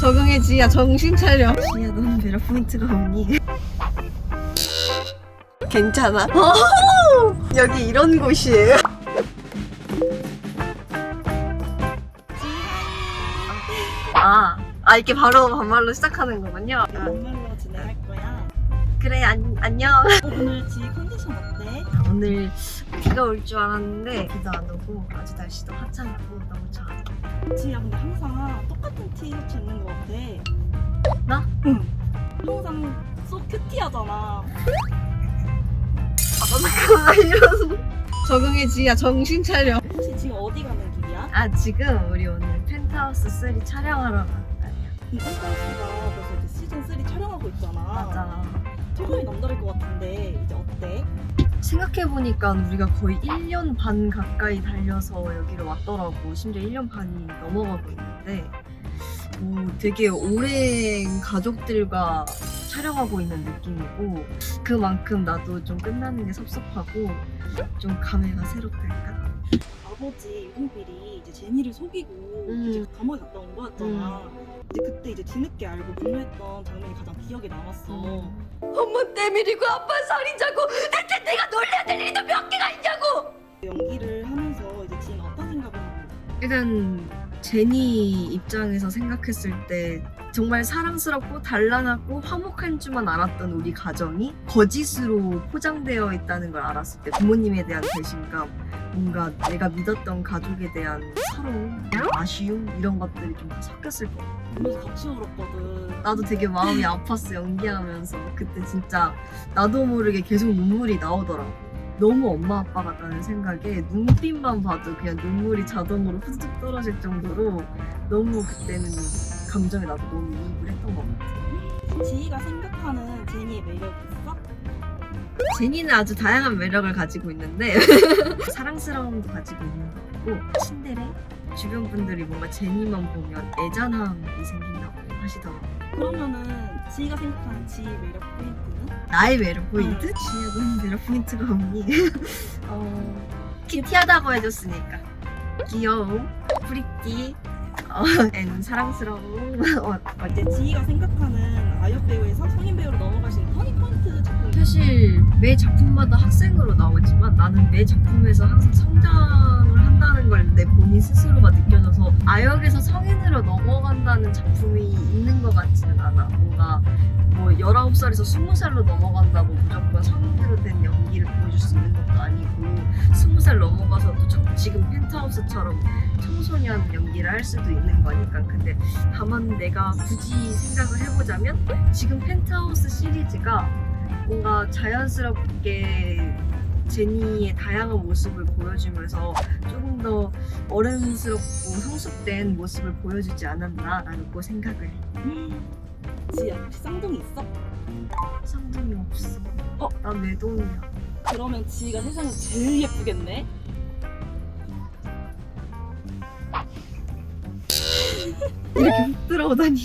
적응해 지야 정신 차려 지야 넌 매력 포인트가 없니? 괜찮아? 여기 이런 곳이에요 아, 아 이렇게 바로 반말로 시작하는 거군요 반말로 진행할. 그래 안, 안녕 오늘 지 컨디션 어때? 오늘 비가 올 줄 알았는데 비도 안 오고 아주 날씨도 화창하고 너무 좋아 지야 근데 항상 똑같은 티셔츠 입는 거 같아. 나? 응. 항상 소 큐티하잖아. 아 이러서 적응해 지야 정신 차려 혹시 지금 어디 가는 길이야? 아 지금 우리 오늘 펜트하우스 3 촬영하러 간다요 이 펜트하우스가 벌써 이제 시즌 3 촬영하고 있잖아. 맞아 소감이 남다를 것 같은데 이제 어때? 생각해보니까 우리가 거의 1년 반 가까이 달려서 여기로 왔더라고 심지어 1년 반이 넘어가고 있는데 오, 되게 오랜 가족들과 촬영하고 있는 느낌이고 그만큼 나도 좀 끝나는 게 섭섭하고 좀 감회가 새롭달까? 아버지 유동필이 이제 제니를 속이고 음. 이제 감옥에 갔다 온 거였잖아. 이제 그때 이제 뒤늦게 알고 분노했던 장면이 가장 기억에 남았어. 엄마 때밀이고 아빠 살인자고 대체 내가 놀려야 될 일도 몇 개가 있냐고 연기를 하면서 이제 지금 어떤 생각을 하고 일단 제니 입장에서 생각했을 때 정말 사랑스럽고 단란하고 화목한 줄만 알았던 우리 가정이 거짓으로 포장되어 있다는 걸 알았을 때 부모님에 대한 배신감 뭔가 내가 믿었던 가족에 대한 서러움 아쉬움 이런 것들이 좀다 섞였을 것 같아 보면서 같이 울었거든. 나도 되게 마음이 아팠어 연기하면서 그때 진짜 나도 모르게 계속 눈물이 나오더라고 너무 엄마 아빠 같다는 생각에 눈빛만 봐도 그냥 눈물이 자동으로 후두둑 떨어질 정도로 너무 그때는 감정에 나도 너무 이입을 했던 것 같아 지희가 생각하는 제니의 매력 있어? 제니는 아주 다양한 매력을 가지고 있는데 사랑스러움도 가지고 있는 것 같고 친데레 주변 분들이 뭔가 제니만 보면 애잔함이 생긴다고 하시더라고 그러면은 지희가 생각하는 지희의 매력 포인트는? 나의 매력 포인트? 지혜야 넌 매력 포인트가 없니? 어, 키티하다고 해줬으니까 귀여움, 프리티, 어, 앤 사랑스러움 어, 이제 지희가 생각하는 아역 배우에서 성인 배우로 넘어가신 터닝 포인트 작품 사실 매 작품마다 학생으로 나오지만 나는 매 작품에서 항상 성장을 한다는 걸 내 본인 스스로가 느껴져서 아역에서 성인으로 넘어간다는 작품이 있는 것 같지는 않아. 뭔가 뭐 19살에서 20살로 넘어간다고 무조건 성인으로 된 연기를 보여줄 수 있는 것도 아니고 20살 넘어가서도 저- 지금 펜트하우스처럼 청소년 연기를 할 수도 있는 거니까. 근데 다만 내가 굳이 생각을 해보자면 지금 펜트하우스 시리즈가 뭔가 자연스럽게 제니의 다양한 모습을 보여주면서 조금 더 어른스럽고 성숙된 모습을 보여주지 않았나라고 생각을 해. 지희야 혹시 쌍둥이 있어? 상관이 없어. 어? 난 외동이야. 그러면 지희가 세상에서 제일 예쁘겠네? 이렇게 오다니.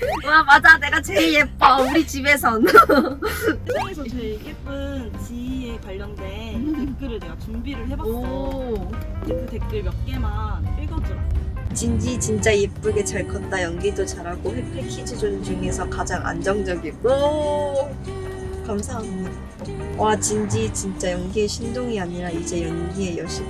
와 맞아. 내가 제일 예뻐. 우리 집에선. 세상에서 제일 예쁜 지희에 관련된 댓글을 내가 준비를 해봤어. 오. 그 댓글 몇 개만 읽어주라 진지 진짜 예쁘게 잘 컸다. 연기도 잘하고 패키지 존 중에서 가장 안정적이고. 감사합니다. 와 진지 진짜 연기의 신동이 아니라 이제 연기의 여신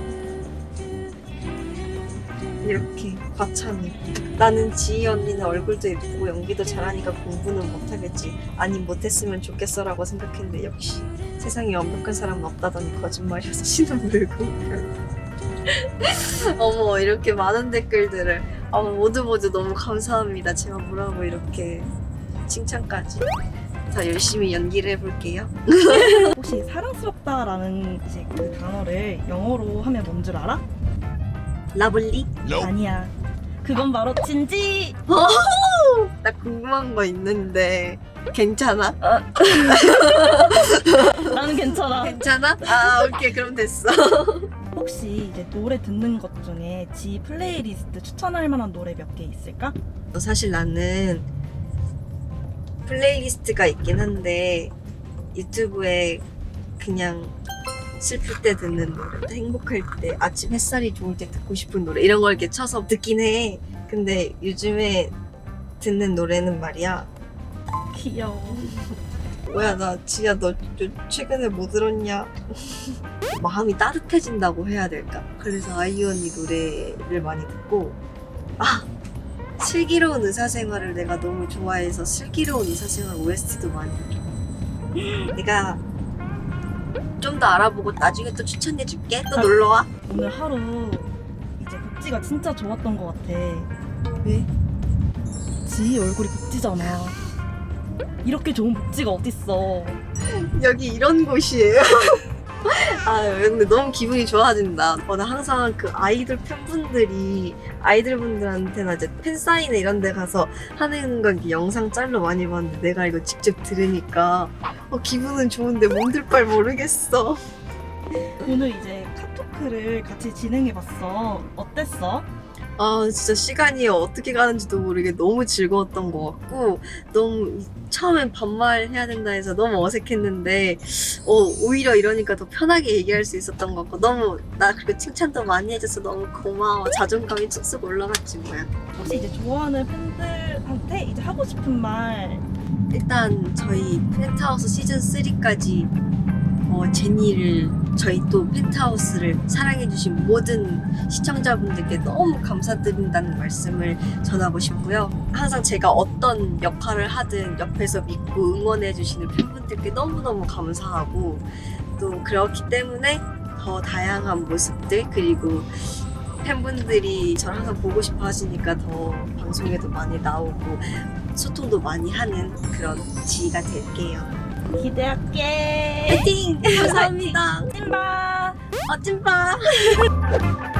이렇게 과찬이 나는 지희 언니는 얼굴도 예쁘고 연기도 잘하니까 공부는 못하겠지 아니 못했으면 좋겠어라고 생각했는데 역시 세상에 완벽한 사람은 없다더니 거짓말이어서 신은 물고 어머 이렇게 많은 댓글들을 아, 모두 모두 너무 감사합니다. 제가 뭐라고 이렇게 칭찬까지 더 열심히 연기를 해볼게요. 혹시 사랑스럽다라는 이제 그 단어를 영어로 하면 뭔 줄 알아? 러블리? 아니야 그건 바로 진지 나 궁금한 거 있는데 괜찮아? 나는 괜찮아 괜찮아? 아 오케이 그럼 됐어. 혹시 이제 노래 듣는 것 중에 지 플레이리스트 추천할 만한 노래 몇 개 있을까? 사실 나는 플레이리스트가 있긴 한데 유튜브에 그냥 슬플 때 듣는 노래, 행복할 때, 아침 햇살이 좋을 때 듣고 싶은 노래 이런 걸 이렇게 쳐서 듣긴 해. 근데 요즘에 듣는 노래는 말이야. 귀여워. 뭐야 나 지야 너, 너 최근에 뭐 들었냐? 마음이 따뜻해진다고 해야 될까? 그래서 아이유 언니 노래를 많이 듣고 아 슬기로운 의사생활을 내가 너무 좋아해서 슬기로운 의사생활 OST도 많이 들어. 내가 좀 더 알아보고 나중에 또 추천해줄게. 또 아. 놀러 와. 오늘 하루 이제 복지가 진짜 좋았던 것 같아. 왜? 지 얼굴이 복지잖아. 이렇게 좋은 복지가 어딨어. 여기 이런 곳이에요. 아 근데 너무 기분이 좋아진다. 어, 나 항상 그 아이돌 팬분들이 아이돌 분들한테나 이제 팬 사인회 이런 데 가서 하는 거 이렇게 영상 짤로 많이 봤는데 내가 이거 직접 들으니까 어, 기분은 좋은데 몸둘 바를 모르겠어. 오늘 이제 카토크를 같이 진행해봤어. 어땠어? 아 진짜 시간이 어떻게 가는지도 모르게 너무 즐거웠던 것 같고 너무 이- 처음엔 반말 해야 된다 해서 너무 어색했는데 어, 오히려 이러니까 더 편하게 얘기할 수 있었던 것 같고 너무 나 그리고 칭찬도 많이 해줘서 너무 고마워. 자존감이 쑥쑥 올라갔지 뭐야. 혹시 이제 좋아하는 팬들한테 이제 하고 싶은 말? 일단 저희 펜트하우스 시즌 3까지 어, 제니를 저희 또 펜트하우스를 사랑해주신 모든 시청자분들께 너무 감사드린다는 말씀을 전하고 싶고요. 항상 제가 어떤 역할을 하든 옆에서 믿고 응원해주시는 팬분들께 너무너무 감사하고 또 그렇기 때문에 더 다양한 모습들 그리고 팬분들이 저를 항상 보고 싶어 하시니까 더 방송에도 많이 나오고 소통도 많이 하는 그런 지가 될게요. 기대할게. 파이팅! 감사합니다. 찐바. 어, 찐빠!